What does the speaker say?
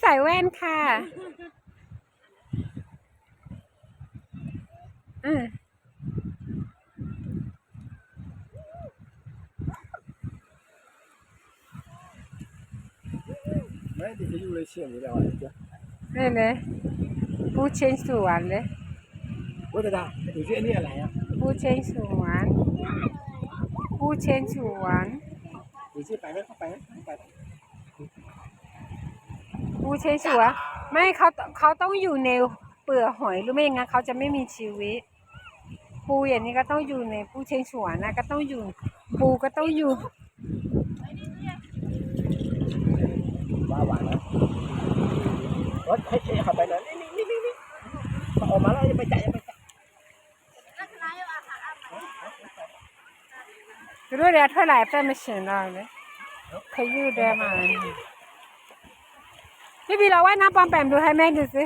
ใส่แว่นค่ะอืมไม่ดิเขาอยู่เลยเชียงอยู่แล้วอะเจ้านี่เลยผู้เชงสวนเลยว่าแต่ดาอยู่ที่อันนี้อะไรอะผู้เชงสวนผู้เชงสวนอยู่ที่ไปไหมเข้าไปไหมเข้าไป บูเชชัวไม่เขาเขาต้องอยู่ในเปลือกหอยหรือไม่อย่างนั้นเขาจะไม่มีชีวิต ปูอย่างนี้ก็ต้องอยู่ในปูเชงฉวนนะก็ต้องอยู่ ปูก็ต้องอยู่ว่าหวานนะรถให้เชขับไปเลยนี่นี่นี่นี่มาออกมาแล้วจะไปจ่ายจะไปจ่ายรู้แล้วเท่าไหร่แต่ไม่เสียนเราเลยเคยยืดเด้มา พี่บีเราว่ายน้ำปอมแปมดูให้แม่ดูสิ